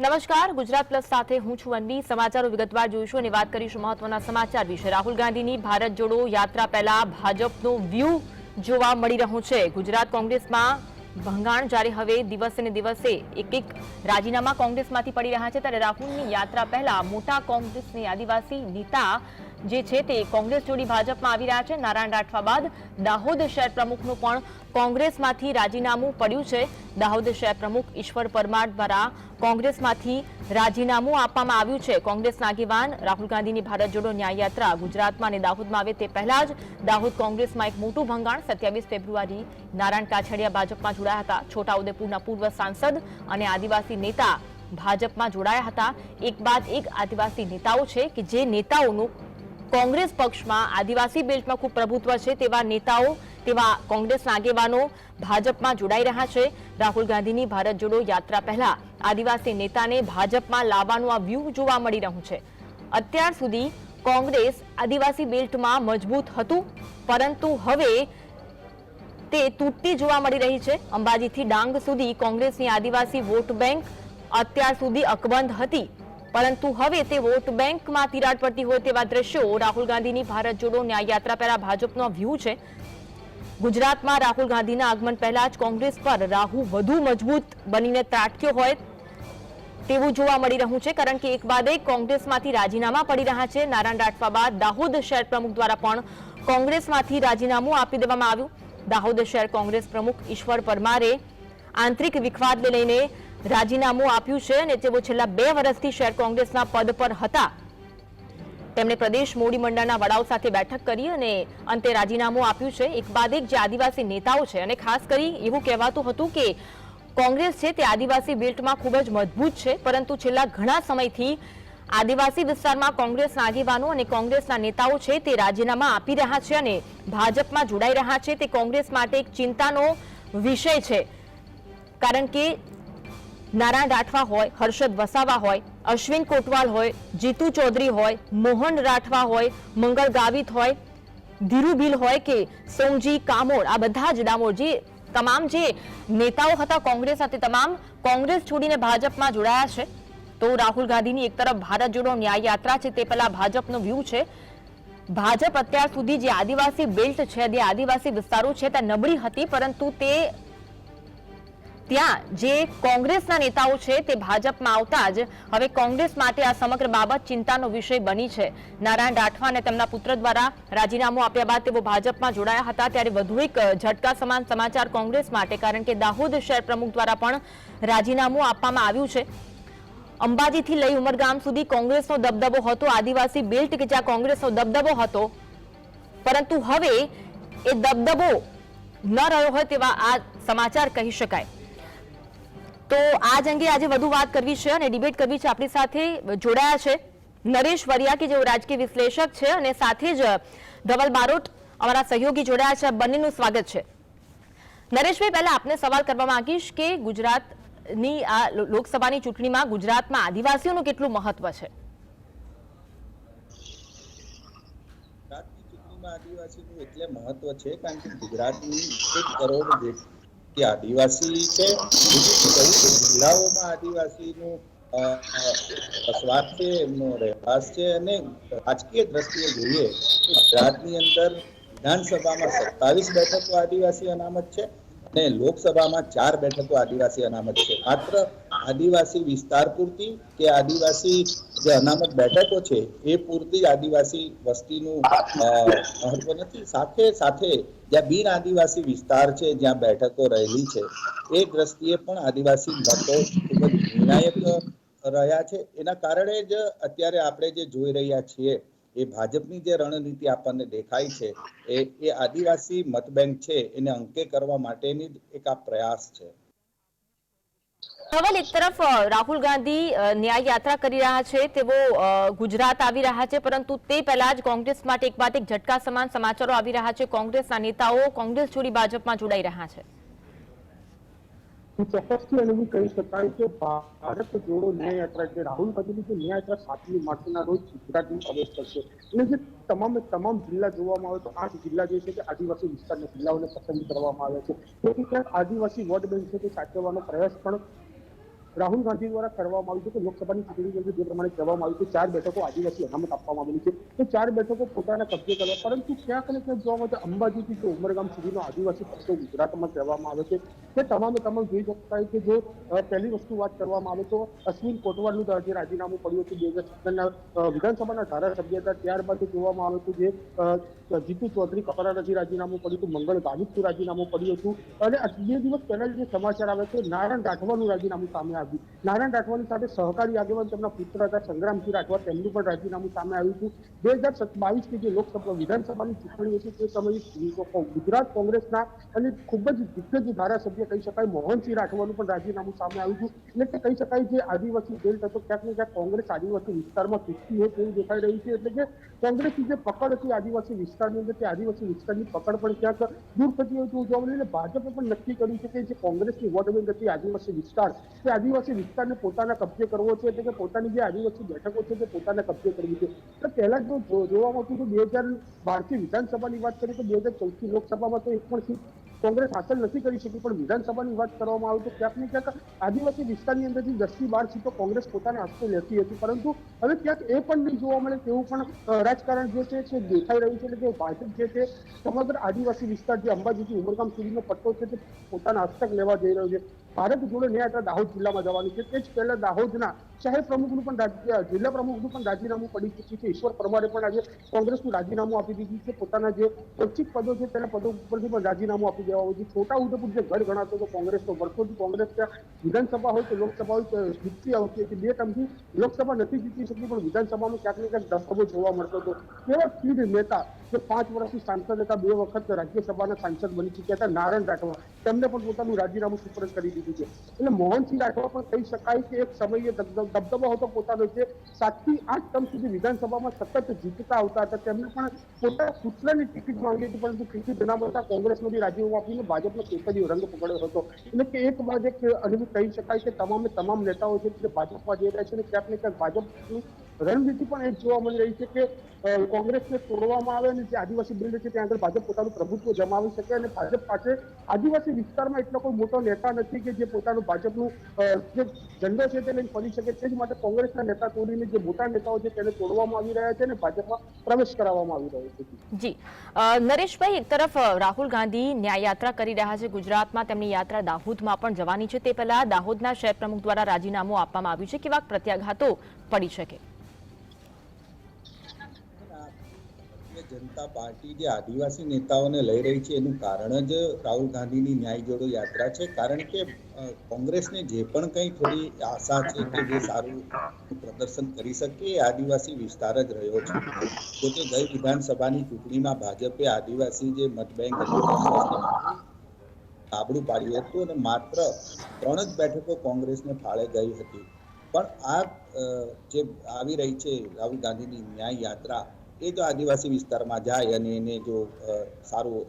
નમસ્કાર, ગુજરાત પ્લસ સાથે હું છું અન્વી. સમાચારો વિગતવાર જોઈશું અને વાત કરીશું મહત્વના સમાચાર વિશે. રાહુલ ગાંધીની ભારત જોડો યાત્રા પહેલા ભાજપનો વ્યૂ જોવા મળી રહ્યો છે. ગુજરાત કોંગ્રેસમાં ભંગાણ જ્યારે હવે દિવસે ને દિવસે એક એક રાજીનામા કોંગ્રેસમાંથી પડી રહ્યા છે, ત્યારે રાહુલની યાત્રા પહેલા મોટા કોંગ્રેસની આદિવાસી નેતા જે છે તે કોંગ્રેસ જોડી ભાજપમાં આવી રહ્યા છે. નારાયણ રાઠવા બાદ દાહોદ શહેર પ્રમુખનું પણ કોંગ્રેસમાંથી રાજીનામું પડ્યું છે. દાહોદ શહેર પ્રમુખ ઈશ્વર પરમાર દ્વારા કોંગ્રેસમાંથી રાજીનામું આપવામાં આવ્યું છે. કોંગ્રેસના આગેવાન રાહુલ ગાંધીની ભારત જોડો ન્યાય યાત્રા ગુજરાતમાં અને દાહોદમાં આવે તે પહેલા જ દાહોદ કોંગ્રેસમાં એક મોટું ભંગાણ સત્યાવીસ ફેબ્રુઆરી નારાયણ કાછડિયા ભાજપમાં જોડાયા હતા. છોટાઉદેપુરના પૂર્વ સાંસદ અને આદિવાસી નેતા ભાજપમાં જોડાયા હતા. એક બાદ એક આદિવાસી નેતાઓ છે કે જે નેતાઓનું કોંગ્રેસ પક્ષમાં આદિવાસી બેલ્ટમાં ખૂબ પ્રભુત્વ છે તેવા નેતાઓ, તેવા કોંગ્રેસના આગેવાનો ભાજપમાં જોડાઈ રહ્યા છે. રાહુલ ગાંધીની ભારત જોડો યાત્રા પહેલા આદિવાસી નેતાને ભાજપમાં લાવવાનું આ વ્યૂહ જોવા મળી રહ્યું છે. અત્યાર સુધી કોંગ્રેસ આદિવાસી બેલ્ટમાં મજબૂત હતું, પરંતુ હવે તે તૂટતી જોવા મળી રહી છે. અંબાજીથી ડાંગ સુધી કોંગ્રેસની આદિવાસી વોટ બેંક અત્યાર સુધી અકબંધ હતી. પરંતુ હવે તે વોટ બેંકમાં તિરાડ પડતી હોય તેવા દ્રશ્યો રાહુલ ગાંધીની ભારત જોડો ન્યાયયાત્રા પહેલા ભાજપનો વ્યૂ છે. ગુજરાતમાં રાહુલ ગાંધીના આગમન પહેલા જ કોંગ્રેસ પર રાહુ વધુ મજબૂત બનીને ત્રાટક્યો હોય તેવું જોવા મળી રહ્યું છે, કારણ કે એક બાદ એક કોંગ્રેસમાંથી રાજીનામા પડી રહ્યા છે. નારાયણ રાઠવા બાદ દાહોદ શહેર પ્રમુખ દ્વારા પણ કોંગ્રેસમાંથી રાજીનામું આપી દેવામાં આવ્યું. દાહોદ શહેર કોંગ્રેસ પ્રમુખ ઈશ્વર પરમારે આંતરિક વિખવાદને લઈને રાજીનામું આપ્યું છે અને તેઓ છેલ્લા બે વર્ષથી શહેર કોંગ્રેસના પદ પર હતા. તેમણે પ્રદેશ મોડી મંડળના વડાઓ સાથે બેઠક કરી અને અંતે રાજીનામું આપ્યું છે. એક બાદ એક જે આદિવાસી નેતાઓ છે અને ખાસ કરી એવું કહેવાતું હતું કે કોંગ્રેસ છે તે આદિવાસી બેલ્ટમાં ખૂબ જ મજબૂત છે, પરંતુ છેલ્લા ઘણા સમયથી આદિવાસી વિસ્તારમાં કોંગ્રેસના આગેવાનો અને કોંગ્રેસના નેતાઓ છે તે રાજીનામા આપી રહ્યા છે અને ભાજપમાં જોડાઈ રહ્યા છે. તે કોંગ્રેસ માટે એક ચિંતાનો વિષય છે. કારણ કે નારાયણ રાઠવા હોય, હર્ષદ વસાવા હોય, અશ્વિન કોટવાલ હોય, જીતુ ચૌધરી હોય, મોહન રાઠવા હોય મંગળ ગાવિત હોય ધીરુ ભીલ હોય કે સોમજી કામોડ આ બધા જ ડામોર જે તમામ જે નેતાઓ હતા કોંગ્રેસ સાથે, તમામ કોંગ્રેસ છોડીને ભાજપમાં જોડાયા છે. તો રાહુલ ગાંધીની એક તરફ ભારત જોડો ન્યાય યાત્રા છે, તે પહેલા ભાજપનો વ્યૂ છે. ભાજપ અત્યાર સુધી જે આદિવાસી બેલ્ટ છે, જે આદિવાસી વિસ્તારો છે તે નબળી હતી, પરંતુ તે ત્યાં જે કોંગ્રેસના નેતાઓ છે તે ભાજપમાં આવતા જ હવે કોંગ્રેસ માટે આ સમગ્ર બાબત ચિંતાનો વિષય બની છે. નારાયણ રાઠવા અને તેમના પુત્ર દ્વારા રાજીનામું આપ્યા બાદ તેઓ ભાજપમાં જોડાયા હતા ત્યારે વધુ એક ઝટકા સમાન સમાચાર કોંગ્રેસ માટે, કારણ કે દાહોદ શહેર પ્રમુખ દ્વારા પણ રાજીનામું આપવામાં આવ્યું છે. અંબાજીથી લઈ ઉમરગામ સુધી કોંગ્રેસનો દબદબો હતો. આદિવાસી બેલ્ટ કે જ્યાં કોંગ્રેસનો દબદબો હતો. પરંતુ હવે એ દબદબો ન રહ્યો હોય તેવા આ સમાચાર કહી શકાય. તો આજ અંગે આજે વધુ વાત કરવી છે અને ડિબેટ કરવી છે આપણી સાથે જોડાયા છે નરેશ વરિયા કે જેઓ રાજકીય વિશ્લેષક છે અને સાથે જ ધવલ બારોટ અમારા સહયોગી જોડાયા છે. બંનેનું સ્વાગત છે. નરેશભાઈ, પહેલા આપને સવાલ કરવા માંગીશ કે ગુજરાતની આ લોકસભાની ચૂંટણીમાં ગુજરાતમાં આદિવાસીઓનું કેટલું મહત્વ છે? આદિવાસીનું એટલે મહત્વ છે કારણ કે ગુજરાતની એક કરોડ આદિવાસી છે ચૌદ જિલ્લાઓમાં આદિવાસીનું છે, એમનો રહેવાસ છે? અને રાજકીય દ્રષ્ટિએ જોઈએ તો ગુજરાતની અંદર વિધાનસભામાં સત્તાવીસ બેઠકો આદિવાસી અનામત છે અને લોકસભામાં ચાર બેઠકો આદિવાસી અનામત છે. માત્ર આદિવાસી વિસ્તાર પૂરતી કે આદિવાસી જે અનામત બેઠકો છે, એ પૂરતી આદિવાસી વસ્તીનું મહત્વ નથી. સાથે સાથે જ્યાં બિન આદિવાસી વિસ્તાર છે, જ્યાં બેઠકો રહેલી છે, એ દ્રષ્ટિએ પણ આદિવાસી મતો ખૂબ જ નિર્ણાયક રહ્યા છે. એના કારણે જ અત્યારે આપણે જે જોઈ રહ્યા છીએ, એ ભાજપની જે રણનીતિ આપણને દેખાય છે, એ એ આદિવાસી મતબેંક છે, એને અંકે કરવા માટેની એક આ પ્રયાસ છે. ધવલ એક તરફ રાહુલ ગાંધી ન્યાય યાત્રા કરી રહ્યા છે, તેઓ ગુજરાત આવી રહ્યા છે, પરંતુ તે પહેલા જ કોંગ્રેસ માટે એક બાદ એક ઝટકા સમાન સમાચારો આવી રહ્યા છે. કોંગ્રેસના નેતાઓ કોંગ્રેસ છોડી ભાજપમાં જોડાઈ રહ્યા છે. ચોક્કસથી એનું કહી શકાય કે ભારત જોડો ન્યાય યાત્રા એટલે રાહુલ ગાંધીની જે ન્યાય યાત્રા સાતમી માર્ચના રોજ ગુજરાતમાં પ્રવેશ કરશે. અને જે તમામે, તમામ જિલ્લા જોવામાં આવે તો આઠ જિલ્લા જે છે તે આદિવાસી વિસ્તારના જિલ્લાઓને પસંદ કરવામાં આવે છે. તેથી આદિવાસી વોટ બેંક છે તે સાચવવાનો પ્રયાસ પણ રાહુલ ગાંધી દ્વારા કરવામાં આવ્યું છે કે લોકસભાની ચૂંટણી અંદર જે પ્રમાણે કહેવામાં આવ્યું કે ચાર બેઠકો આદિવાસી અનામત આપવામાં આવેલી છે. તો ચાર બેઠકો પોતાના કબજે કરવા, પરંતુ ક્યાંક ને ક્યાંક જોવા મળે અંબાજીથી જે ઉમરગામ સુધીનો આદિવાસી પક્ષો ગુજરાતમાં કહેવામાં આવે છે. તે તમામે તમામ જોઈ શકાય કે જો પહેલી વસ્તુ વાત કરવામાં આવે તો અશ્વિન કોટવાલનું જે રાજીનામું પડ્યું હતું બે હજાર સત્તરના વિધાનસભાના ધારાસભ્ય હતા, ત્યારબાદ જોવામાં આવે તો જે જીતુ ચૌધરી કપરાણાથી રાજીનામું પડ્યું હતું, મંગળ ગાવિતનું રાજીનામું પડ્યું હતું. અને બે દિવસ પહેલા જે સમાચાર આવે છે, નારાયણ રાઠવાનું રાજીનામું સામે આવ્યું નારાયણ રાઠવાની સાથે સહકારી આગેવાન તેમના પુત્ર હતા, સંગ્રામસિંહ રાઠવા, તેમનું પણ રાજીનામું સામે આવ્યું હતું. બે હજાર બાવીસ કે જે લોકસભા વિધાનસભાની ચૂંટણી હતી તે સમયે ગુજરાત કોંગ્રેસના અને ખૂબ જ દિગ્ગજ ધારાસભ્ય કહી શકાય, મોહનસિંહ રાઠવાનું પણ રાજીનામું સામે આવ્યું હતું. એટલે કહી શકાય જે આદિવાસી બેલ્ટ હતો, ક્યાંક ને ક્યાંક કોંગ્રેસ આદિવાસી વિસ્તારમાં તૂટતી હોય તેવું દેખાઈ રહ્યું છે. એટલે કે કોંગ્રેસની જે પકડ હતી આદિવાસી વિસ્તારની અંદર, તે આદિવાસી વિસ્તારની પકડ પણ ક્યાંક દૂર થતી હોય તેવું જોવા એટલે ભાજપે પણ નક્કી કર્યું છે કે જે કોંગ્રેસની વોટ બેંક હતી આદિવાસી વિસ્તાર, તે આદિવાસી વિસ્તારને પોતાના કબજે કરવો છે એટલે કે પોતાની જે આદિવાસી બેઠકો છે તે પોતાના કબજે કરવી છે. તો પહેલા જો જોવામાં આવતું તો બે હજાર બારથી વિધાનસભાની વાત કરીએ તો બે હજાર ચૌદથી લોકસભામાં તો એક પણ સીટ કોંગ્રેસ હાંસલ નથી કરી શકી, પણ વિધાનસભાની વાત કરવામાં આવે તો ક્યાંક ને ક્યાંક આદિવાસી વિસ્તારની અંદરથી દસથી બાર સીટો કોંગ્રેસ પોતાના હસ્તે લેતી હતી. પરંતુ હવે ક્યાંક એ પણ નહીં જોવા મળે તેવું પણ રાજકારણ જે છે તે દેખાઈ રહ્યું છે. એટલે કે ભાજપ જે છે, સમગ્ર આદિવાસી વિસ્તાર જે અંબાજીથી ઉમરગામ સુધીનો પટ્ટો છે તે પોતાના હસ્તક લેવા જઈ રહ્યો છે. ભારત જોડે ન્યાય દાહોદ જિલ્લામાં જવાની છે. તે જ પહેલા દાહોદના શહેર પ્રમુખનું પણ જિલ્લા પ્રમુખનું પણ રાજીનામું પડી ચૂક્યું છે. ઈશ્વર પરમારે પણ આજે કોંગ્રેસનું રાજીનામું આપી દીધું છે. પોતાના જે ઐચ્છિક પદો છે તેના પદો ઉપરથી પણ રાજીનામું આપી દેવા હોય છે. છોટા ઉદેપુર જે ગઢ ગણાતો હતો કોંગ્રેસનો વર્ષોથી કોંગ્રેસ વિધાનસભા હોય કે લોકસભા હોય જીતતી આવતી હતી. બે ટર્મથી લોકસભા નથી જીતી શકતી પણ વિધાનસભામાં ક્યાંક ને ક્યાંક દસ્તકો જોવા મળતો હતો. કેવા સ્થિર નેતા જે પાંચ વર્ષથી સાંસદ હતા, બે વખત રાજ્યસભાના સાંસદ બની ચૂક્યા હતા, નારાયણ રાઠવા. તેમને પણ પોતાનું રાજીનામું સુપ્રત કરી દીધું છે. એટલે મોહનસિંહ રાઠવા પણ કહી શકાય કે એક સમયે દબદબો હતો પોતાનો જે સાતથી આઠ ટર્મ સુધી વિધાનસભામાં સતત જીતતા આવતા હતા. તેમને પણ પોતાના પુત્રની ટિકિટ માંગી હતી, પરંતુ ટિકિટ બધા મળતા કોંગ્રેસમાંથી રાજીનામું આપીને ભાજપનો કેસરી રંગ પકડ્યો હતો. એટલે કે એક બાદ એક અનુભવ કહી શકાય કે તમામે તમામ નેતાઓ છે તે ભાજપમાં જઈ રહ્યા છે અને ક્યાંક ને ક્યાંક ભાજપની રણનીતિ પણ એ જોવા મળી રહી છે કે કોંગ્રેસને તોડવામાં આવે અને જે આદિવાસી બિલ્ડ છે ત્યાં આગળ ભાજપ પોતાનું પ્રભુત્વ જમાવી શકે અને ભાજપ પાસે આદિવાસી વિસ્તારમાં એટલો કોઈ મોટો નેતા નથી કે જે પોતાનું ભાજપનું જે ઝંડો છે તે લઈને ફરી શકે. તે જ માટે કોંગ્રેસના નેતા તોડીને જે મોટા નેતાઓ છે તેને તોડવામાં આવી રહ્યા છે અને ભાજપમાં પ્રવેશ કરાવવામાં આવી રહ્યો છે. જી. નરેશભાઈ, એક તરફ રાહુલ ગાંધી ન્યાય યાત્રા કરી રહ્યા છે ગુજરાતમાં. તેમની યાત્રા દાહોદમાં પણ જવાની છે. તે પહેલા દાહોદના શહેર પ્રમુખ દ્વારા રાજીનામું આપવામાં આવ્યું છે. કેવા પ્રત્યાઘાતો પડી શકે. ભારતીય જનતા પાર્ટી જે આદિવાસી નેતાઓને લઈ રહી છે, એનું કારણ જ રાહુલ ગાંધીની ન્યાય જોડો યાત્રા છે. કારણ કે કોંગ્રેસને જે પણ કંઈ થોડી આશા છે કે જે સારું પ્રદર્શન કરી શકે, એ આદિવાસી વિસ્તાર જ રહ્યો છે. જો કે ગઈ વિધાનસભાની ચૂંટણીમાં ભાજપે આદિવાસી જે મતબેંક પાડ્યું હતું અને માત્ર ત્રણ જ બેઠકો કોંગ્રેસને ફાળે ગઈ હતી. પણ આ જે આવી રહી છે રાહુલ ગાંધીની ન્યાય યાત્રા એ જો આદિવાસી વિસ્તારમાં જાય અને એને જો સારું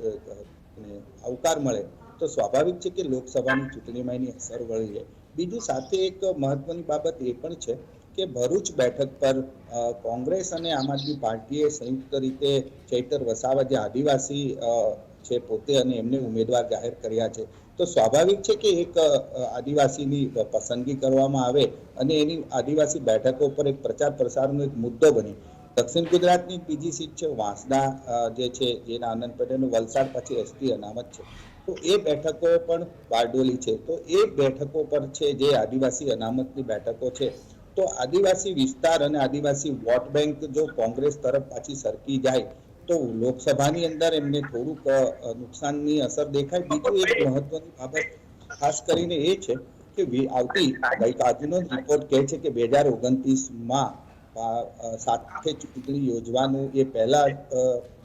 આવકાર મળે, તો સ્વાભાવિક છે કે લોકસભાની ચૂંટણીમાં એની અસર વળી જાય. બીજું સાથે એક મહત્વની બાબત એ પણ છે કે ભરૂચ બેઠક પર કોંગ્રેસ અને આમ આદમી પાર્ટીએ સંયુક્ત રીતે ચૈતર વસાવા જે આદિવાસી છે પોતે અને એમને ઉમેદવાર જાહેર કર્યા છે, તો સ્વાભાવિક છે કે એક આદિવાસીની પસંદગી કરવામાં આવે અને એની આદિવાસી બેઠકો પર એક પ્રચાર પ્રસારનો એક મુદ્દો બને. દક્ષિણ ગુજરાતની બીજી સીટ છે વાંસદા જે છે, જેના આનંદ પટેલનું વલસાડ પછી એસટી અનામત છે. તો એ બેઠકો પણ બારડોલી છે. તો એ બેઠકો પર છે જે આદિવાસી અનામતની બેઠકો છે, તો આદિવાસી વિસ્તાર અને આદિવાસી વોટ બેંક જો કોંગ્રેસ તરફ પાછી સરકી જાય, તો લોકસભાની અંદર એમને થોડુંક નુકસાનની અસર દેખાય. બીજું એક મહત્વની બાબત ખાસ કરીને એ છે કે આવતી ગઈકાલનો રિપોર્ટ કહે છે કે બે હજાર ઓગણત્રીસમાં સાથે ચૂંટણી યોજવાનું એ પહેલા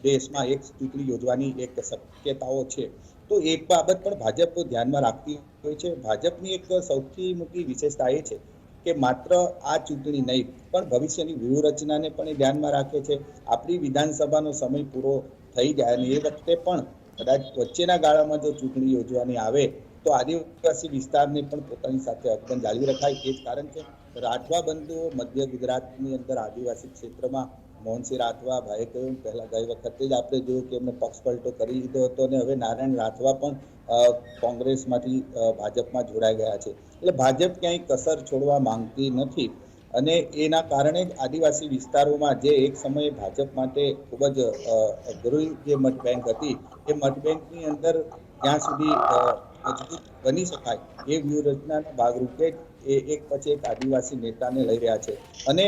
દેશમાં એક ચૂંટણી યોજવાની એક શક્યતાઓ છે. તો એક બાબત પણ ભાજપ ધ્યાનમાં રાખતી હોય છે. ભાજપની એક સૌથી મોટી વિશેષતા એ છે કે માત્ર આ ચૂંટણી નહીં, પણ ભવિષ્યની વ્યૂહરચનાને પણ એ ધ્યાનમાં રાખે છે. આપણી વિધાનસભાનો સમય પૂરો થઈ જાય અને એ વખતે પણ કદાચ વચ્ચેના ગાળામાં જો ચૂંટણી યોજવાની આવે, તો આદિવાસી વિસ્તારને પણ પોતાની સાથે અકબંધ જાળવી રખાય. એ જ કારણ છે રાઠવા બંધુઓ મધ્ય ગુજરાતની અંદર આદિવાસી ક્ષેત્રમાં મોહનસિંહ રાઠવા ભાઈએ કહ્યું, પહેલા ગઈ વખતે જ આપણે જોયું કે એમને પક્ષ પલટો કરી લીધો હતો અને હવે નારાયણ રાઠવા પણ કોંગ્રેસમાંથી ભાજપમાં જોડાઈ ગયા છે. એટલે ભાજપ ક્યાંય કસર છોડવા માંગતી નથી અને એના કારણે જ આદિવાસી વિસ્તારોમાં જે એક સમયે ભાજપ માટે ખૂબ જ અઘરી જે મત બેંક હતી, એ મત બેંકની અંદર જ્યાં સુધી મજબૂત બની શકાય એ વ્યૂહરચનાના ભાગરૂપે એ એક પછી એક આદિવાસી નેતાને લઈ રહ્યા છે. અને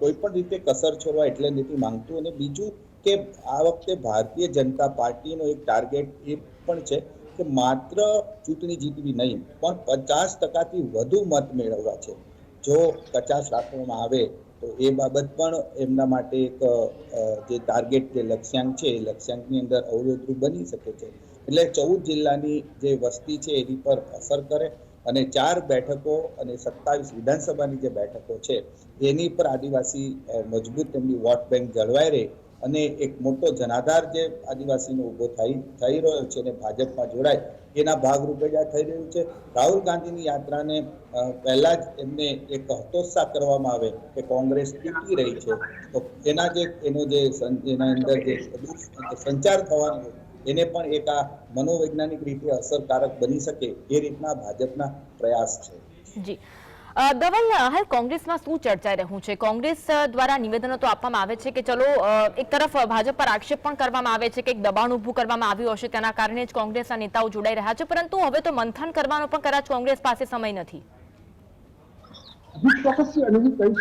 કોઈ પણ રીતે કસર છોડવા એટલે નથી માંગતું અને બીજું કે આ વખતે ભારતીય જનતા પાર્ટીનો એક ટાર્ગેટ એ પણ છે કે માત્ર ચૂંટણી જીતવી નહીં, પણ પચાસ ટકાથી વધુ મત મેળવવા છે. જો કચાશ રાખવામાં આવે તો એ બાબત પણ એમના માટે એક જે ટાર્ગેટ, જે લક્ષ્યાંક છે, એ લક્ષ્યાંકની અંદર અવરોધરૂપ બની શકે છે. એટલે ચૌદ જિલ્લાની જે વસ્તી છે એની પર અસર કરે અને ચાર બેઠકો અને સત્તાવીસ વિધાનસભાની જે બેઠકો છે, એની પર આદિવાસી મજબૂત એમની વોટ બેંક જળવાઈ રહે અને એક મોટો જનાધાર જે આદિવાસીનો ઊભો થઈ થઈ રહ્યો છે અને ભાજપમાં જોડાય, એના ભાગરૂપે જ આ થઈ રહ્યું છે. રાહુલ ગાંધીની યાત્રાને પહેલા જ એમને એક હતોત્સાહ કરવામાં આવે કે કોંગ્રેસ ટીકી રહી છે. તો એના જે, એનો જે એના અંદર જે સંચાર થવાનો એને પણ એક આ મનોવૈજ્ઞાનિક રીતે અસરકારક બની શકે એ રીતના ભાજપના પ્રયાસ છે. જી. ધવલ હાલ કોંગ્રેસમાં શું ચર્ચાઈ રહ્યું છે? કોંગ્રેસ દ્વારા નિવેદનો તો આપવામાં આવે છે કે ચલો એક તરફ ભાજપ પર આક્ષેપ પણ કરવામાં આવે છે કે એક દબાણ ઊભું કરવામાં આવ્યું હશે તેના કારણે જ કોંગ્રેસના નેતાઓ જોડાઈ રહ્યા છે પરંતુ હવે તો મંથન કરવાનો પણ કદાચ કોંગ્રેસ પાસે સમય નથી. ચોક્કસથી અનુભવ કહી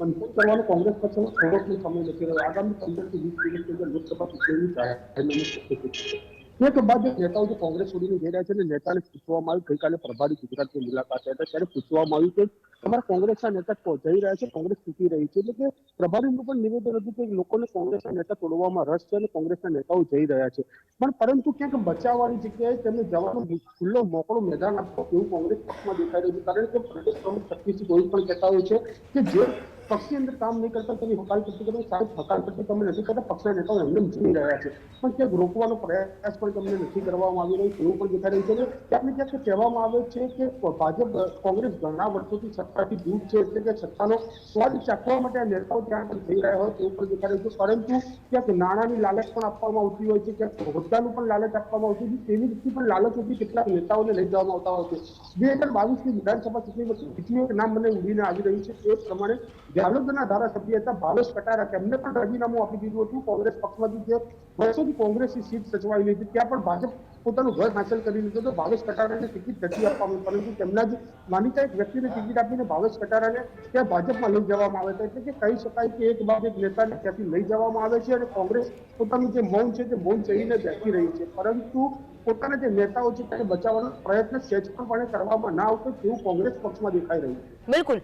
મંથન કરવાનો કોંગ્રેસ પક્ષનો થોડોક સમય નથી રહ્યો. આગામી પંદરથી વીસ દિવસની અંદર લોકસભા ચૂંટણીની જાહેરનામું. એક બાદ નેતાઓ જે કોંગ્રેસ છોડીને જઈ રહ્યા છે અને નેતાને પૂછવામાં આવ્યું, ગઈકાલે પ્રભારી ગુજરાતની મુલાકાત હતા ત્યારે પૂછવામાં આવ્યું કે તમારા કોંગ્રેસના નેતા જઈ રહ્યા છે, કોંગ્રેસ ચૂકી રહી છે. એટલે કે પ્રભારીનું પણ નિવેદન હતું કે લોકોને કોંગ્રેસના નેતા તોડવામાં રસ છે અને કોંગ્રેસના નેતાઓ જઈ રહ્યા છે. પણ પરંતુ ક્યાંક બચાવવાની જગ્યાએ તેમને જવાનો ખુલ્લો મોકળો મેદાન આપવો એવું કોંગ્રેસ પક્ષમાં દેખાઈ રહ્યું છે. કારણ કે પ્રદેશ પ્રમુખ શક્તિસિંહ ગોહિલ પણ કહેતા હોય છે કે જે પક્ષની અંદર કામ નહીં કરતા તેની હકાલપટ્ટી કરો સાહેબ હકાલપટ્ટી તમે નથી કરતા પક્ષના નેતાઓ એમને જીવી રહ્યા છે. પણ ક્યાંક રોકવાનો પ્રયાસ પણ તમને નથી કરવામાં આવી રહ્યો એવું પણ દેખાઈ રહ્યું છે. ક્યાંક ક્યાંક કહેવામાં આવે છે કે ભાજપ, કોંગ્રેસ ઘણા વર્ષોથી સત્તાથી દૂર છે, એટલે કે સત્તાનો સ્વાદ ચાખવા માટે આ નેતાઓ ત્યાં પણ જઈ રહ્યા હોય એવું પણ દેખાઈ રહ્યું છે. પરંતુ ક્યાંક નાણાંની લાલચ પણ આપવામાં આવતી હોય છે, ક્યાંક હોદ્દાનું પણ લાલચ આપવામાં આવતી છે, તેવી રીતે પણ લાલચોથી કેટલાક નેતાઓને લઈ જવામાં આવતા હોય છે. બે હજાર બાવીસની વિધાનસભા ચૂંટણી વખતે નામ મને ઉડીને આવી રહ્યું છે તે પ્રમાણે જાલોદના ધારાસભ્ય હતા ભાવેશ કટારા તેમને પણ રાજીનામું આપી દીધું હતું. કોંગ્રેસ પક્ષમાંથી જે વર્ષોથી કોંગ્રેસની સીટ સચવાયેલી હતી, ત્યાં પણ ભાજપ પોતાનું ઘર હાંસલ કરી લીધું તો ભાવેશ કટારાને ટિકિટ નથી આપવામાં પરંતુ તેમના જ માનીતા એક વ્યક્તિને ટિકિટ આપીને ભાવેશ કટારાને ત્યાં ભાજપમાં લઈ જવામાં આવે છે. એટલે કે કહી શકાય કે એક બાદ એક નેતાને ત્યાંથી લઈ જવામાં આવે છે અને કોંગ્રેસ પોતાનું જે મૌન છે તે મૌન ચહીને બેસી રહી છે. પરંતુ પોતાના જે નેતાઓ છે તેને બચાવવાનો પ્રયત્ન સેજપણપણે કરવામાં ના આવતો તેવું કોંગ્રેસ પક્ષમાં દેખાઈ રહ્યું બિલકુલ.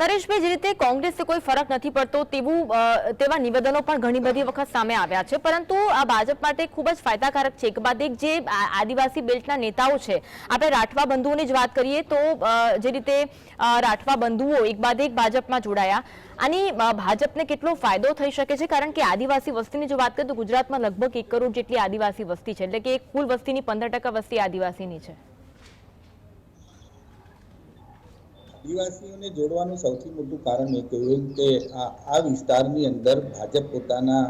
નરેશભાઈ, જે રીતે કોંગ્રેસને કોઈ ફરક નથી પડતો તેવું તેવા નિવેદનો પણ ઘણી બધી વખત સામે આવ્યા છે. પરંતુ આ ભાજપ માટે ખૂબ જ ફાયદાકારક છે. એક બાદ એક જે આદિવાસી બેલ્ટના નેતાઓ છે, આપણે રાઠવા બંધુઓની જ વાત કરીએ તો જે રીતે રાઠવા બંધુઓ એક બાદ એક ભાજપમાં જોડાયા. આની ભાજપને કેટલો ફાયદો થઈ શકે છે? કારણ કે આદિવાસી વસ્તીની જો વાત કરીએ તો ગુજરાતમાં લગભગ એક કરોડ જેટલી આદિવાસી વસ્તી છે. એટલે કે કુલ વસ્તીની પંદર ટકા વસ્તી આદિવાસીની છે. આદિવાસીઓને જોડવાનું સૌથી મોટું કારણ એ કહ્યું કે આ વિસ્તારની અંદર ભાજપ પોતાના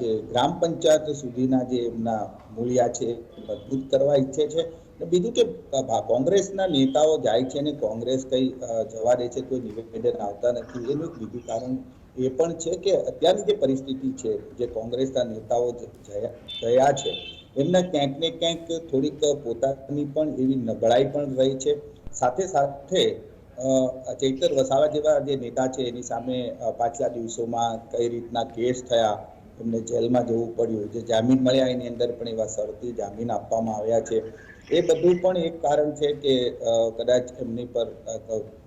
જે ગ્રામ પંચાયત સુધીના જે એમના મૂલ્યા છે મજબૂત કરવા ઈચ્છે છે. બીજું કે કોંગ્રેસના નેતાઓ જાય છે અને કોંગ્રેસ કઈ જવા દે છે, કોઈ નિવેદન આવતા નથી, એનું બીજું કારણ એ પણ છે કે અત્યારની જે પરિસ્થિતિ છે, જે કોંગ્રેસના નેતાઓ ગયા છે, એમના ક્યાંક ને ક્યાંક થોડીક પોતાની પણ એવી નબળાઈ પણ રહી છે. સાથે સાથે ચૈતર વસાવા જેવા જે નેતા છે, એની સામે પાછલા દિવસોમાં કઈ રીતના કેસ થયા, એમને જેલમાં જવું પડ્યું, જે જામીન મળ્યા, એની અંદર પણ એવા શરતી જામીન આપવામાં આવ્યા છે. એ બધું પણ એક કારણ છે કે કદાચ એમની પર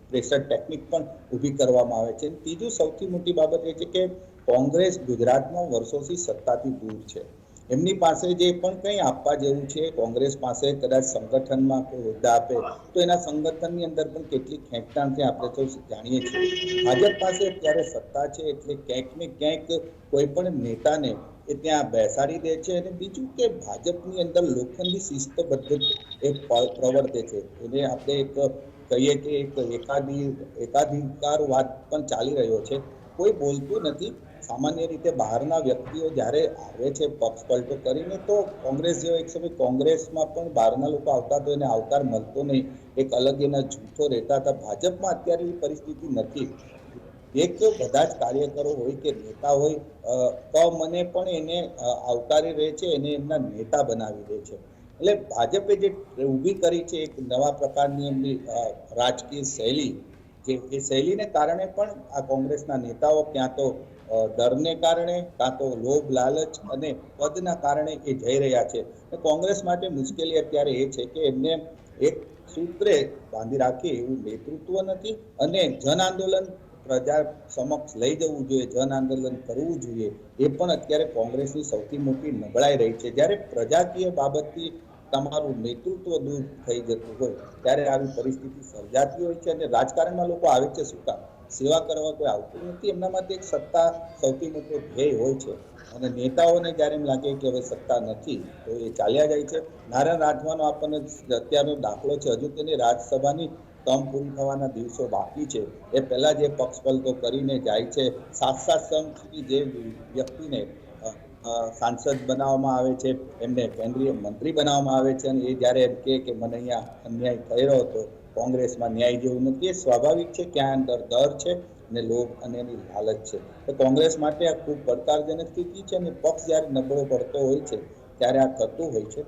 પ્રેશર ટેકનિક પણ ઊભી કરવામાં આવે છે. ત્રીજું સૌથી મોટી બાબત એ છે કે, કોંગ્રેસ ગુજરાતમાં વર્ષોથી સત્તાથી દૂર છે. એમની પાસે જે પણ કંઈ આપવા જેવું છે, કોંગ્રેસ પાસે કદાચ સંગઠનમાં કોઈ હોદ્દા આપે, તો એના સંગઠનની અંદર પણ કેટલી ખેંચતાણ છે આપણે તો જાણીએ છીએ. ભાજપ પાસે અત્યારે સત્તા છે એટલે ક્યાંક ને ક્યાંક કોઈ પણ નેતાને એ ત્યાં બેસાડી દે છે અને બીજું કે ભાજપની અંદર લોખંડી શિસ્તબદ્ધ એક પ્રવર્તે છે. એને આપણે એક કહીએ કે એક એકાદી, એકાધિકારવાદ પણ ચાલી રહ્યો છે. કોઈ બોલતું નથી. સામાન્ય રીતે બહારના વ્યક્તિઓ જ્યારે આવે છે પક્ષ પલટો કરીને તો કોંગ્રેસ જેવો એક સમય કોંગ્રેસમાં પણ બહારના લોકો આવતા તો એને આવકાર મળતો નહીં. એક અલગ એના જૂથો રહેતા હતા. ભાજપમાં અત્યારે એવી પરિસ્થિતિ નથી. એક બધા જ કાર્યકરો હોય કે નેતા હોય તો મને પણ એને આવકારી રહે છે, એને એમના નેતા બનાવી દે છે. એટલે ભાજપે જે ઊભી કરી છે એક નવા પ્રકારની એમની રાજકીય શૈલી, જે, એ શૈલીને કારણે પણ આ કોંગ્રેસના નેતાઓ ક્યાં તો ડરને કારણે, કાં તો લોભ, લાલચ અને પદના કારણે એ જઈ રહ્યા છે. કોંગ્રેસ માટે મુશ્કેલી અત્યારે એ છે કે એમને એક સૂત્રે બાંધી રાખે એવું નેતૃત્વ નથી અને જન આંદોલન પ્રજા સમક્ષ લઈ જવું જોઈએ, જન આંદોલન કરવું જોઈએ, એ પણ અત્યારે કોંગ્રેસની સૌથી મોટી નબળાઈ રહી છે. જ્યારે પ્રજાકીય બાબતથી તમારું નેતૃત્વ દૂર થઈ જતું હોય, ત્યારે આવી પરિસ્થિતિ સર્જાતી હોય છે અને રાજકારણમાં લોકો આવે છે શું કામ? સેવા કરવા કોઈ આવતું નથી? એમના માટે એક સત્તા સૌથી મોટો ધ્યેય હોય છે. અને નેતાઓને જ્યારે એમ લાગે કે હવે સત્તા નથી, તો એ ચાલ્યા જાય છે. નારાયણ રાઠવાનો આપણને અત્યારનો દાખલો છે. હજુ તેની રાજ્યસભાની ટર્મ પૂરી થવાના દિવસો બાકી છે. એ પહેલાં જે પક્ષપલટો કરીને જાય છે. સાત સાત સંઘ જે વ્યક્તિને સાંસદ બનાવવામાં આવે છે, એમને કેન્દ્રીય મંત્રી બનાવવામાં આવે છે અને એ જ્યારે એમ કહે કે મને અહીંયા અન્યાય થઈ રહ્યો હતો, કોંગ્રેસમાં ન્યાય જેવું નથી. એ સ્વાભાવિક છે ક્યાં અંદર દર છે અને લોભ અને એની લાલચ છે. તો કોંગ્રેસ માટે આ ખૂબ પડકારજનક સ્થિતિ છે અને પક્ષ જ્યારે નબળો પડતો હોય છે, ત્યારે આ થતું હોય છે.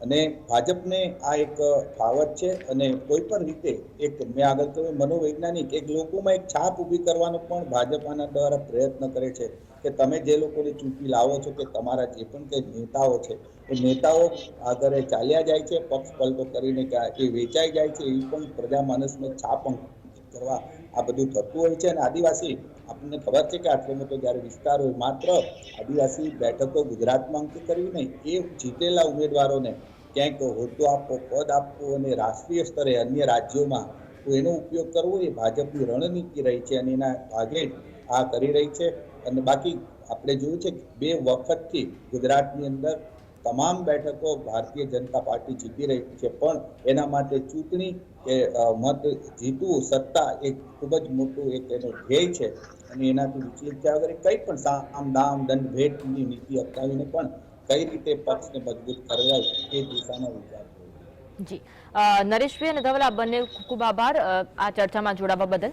અને ભાજપને આ એક ફાવટ છે અને કોઈ પણ રીતે એક મેં આગળ કહ્યું, મનોવૈજ્ઞાનિક, એક લોકોમાં એક છાપ ઊભી કરવાનો પણ ભાજપના દ્વારા પ્રયત્ન કરે છે કે તમે જે લોકોને ચૂંટી લાવો છો કે તમારા જે પણ કંઈ નેતાઓ છે, એ નેતાઓ આગળ ચાલ્યા જાય છે, પક્ષ પલટો કરીને એ વેચાઈ જાય છે એવી પણ પ્રજા માનસને છાપ કરવા આ બધું થતું હોય છે અને આદિવાસી, આપણને ખબર છે કે આટલો મોટો જ્યારે વિસ્તાર હોય, માત્ર આદિવાસી બેઠકો ગુજરાતમાં અંકિત કરવી નહીં, એ જીતેલા ઉમેદવારોને ક્યાંક હોદ્દો આપવો, પદ આપવો અને રાષ્ટ્રીય સ્તરે અન્ય રાજ્યોમાં તો એનો ઉપયોગ કરવો એ ભાજપની રણનીતિ રહી છે અને એના ભાગે આ કરી રહી છે. અને બાકી આપણે જોયું છે કે બે વખતથી ગુજરાતની અંદર તમામ બેઠકો ભારતીય જનતા પાર્ટી જીતી રહી છે, પણ એના માટે ચૂંટણી કે મત જીતવું સત્તા એક ખૂબ જ મોટું એક એનો ધ્યેય છે. અને એનાથી વિચલિત થયા વગર કંઈ પણ સામ દામ દંડ ભેટની નીતિ અપનાવીને પણ કઈ રીતે પક્ષને મજબૂત કરવાય એ દિશાનો વિચાર જી. નરેશભાઈ અને ધવલા બંને ખૂબ આભાર. આ ચર્ચામાં જોડાવા બદલ.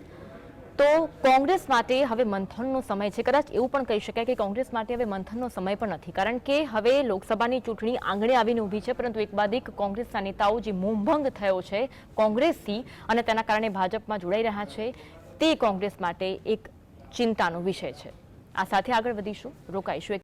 તો કોંગ્રેસ માટે હવે મંથનનો સમય છે. કદાચ એવું પણ કહી શકાય કે કોંગ્રેસ માટે હવે મંથનનો સમય પણ નથી. કારણ કે હવે લોકસભાની ચૂંટણી આંગણે આવીને ઊભી છે. પરંતુ એક બાદ એક કોંગ્રેસના નેતાઓ જે મોંભંગ થયો છે કોંગ્રેસથી અને તેના કારણે ભાજપમાં જોડાઈ રહ્યા છે, તે કોંગ્રેસ માટે એક ચિંતાનો વિષય છે. આ સાથે આગળ વધીશું. રોકાઈશું.